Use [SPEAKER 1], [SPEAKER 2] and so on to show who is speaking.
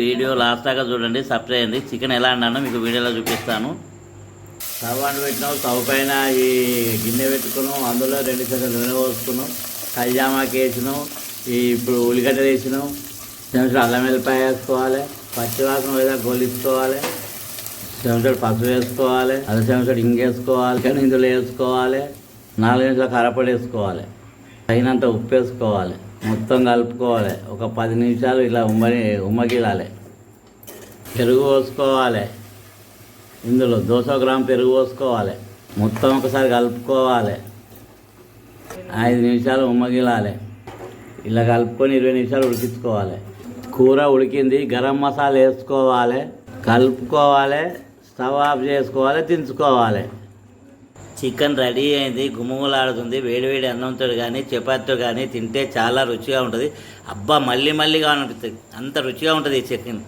[SPEAKER 1] Video last దాకా చూడండి subscribe చేయండి. చికెన్ ఎలా అన్నానో మీకు వీడియోలో చూపిస్తాను. స్టవ్ అంటు పెట్టినాం. స్టవ్ పైన ఈ గిన్నె పెట్టుకున్నాం. అందులో రెండు చెక్కలు నూనె పోసుకున్నాం. కళ్యామాకి వేసినాం ఈ ఇప్పుడు ఉల్లిగడ్డలు వేసినాం. చెంచా అల్లం వెల్లిపాయ వేసుకోవాలి. పచ్చివాసన లేదా గోలించుకోవాలి చెంచాడు పసుపు వేసుకోవాలి. అర చెంచాడు ఇంగేసుకోవాలి కానీ ఇందులో వేసుకోవాలి. నాలుగు నిమిషాలు కరపడి వేసుకోవాలి. తగినంత ఉప్పు వేసుకోవాలి. మొత్తం కలుపుకోవాలి. ఒక పది నిమిషాలు ఇలా ఉమ్మని ఉమ్మగిలాలి. పెరుగు పోసుకోవాలి. ఇందులో దోశ గ్రామ్ పెరుగు పోసుకోవాలి. మొత్తం ఒకసారి కలుపుకోవాలి. ఐదు నిమిషాలు ఉమ్మగిలాలి. ఇలా కలుపుకొని ఇరవై నిమిషాలు ఉడికించుకోవాలి. కూర ఉడికింది గరం మసాలా వేసుకోవాలి. కలుపుకోవాలి స్టవ్ ఆఫ్ చేసుకోవాలి దించుకోవాలి. చికెన్ రెడీ అయింది గుమగులాడుతుంది వేడివేడి అన్నంతో కానీ చపాతీతో కానీ తింటే చాలా రుచిగా ఉంటుంది. అబ్బా మళ్ళీ మళ్ళీ కావాలనిపిస్తుంది. అంత రుచిగా ఉంటుంది ఈ చికెన్.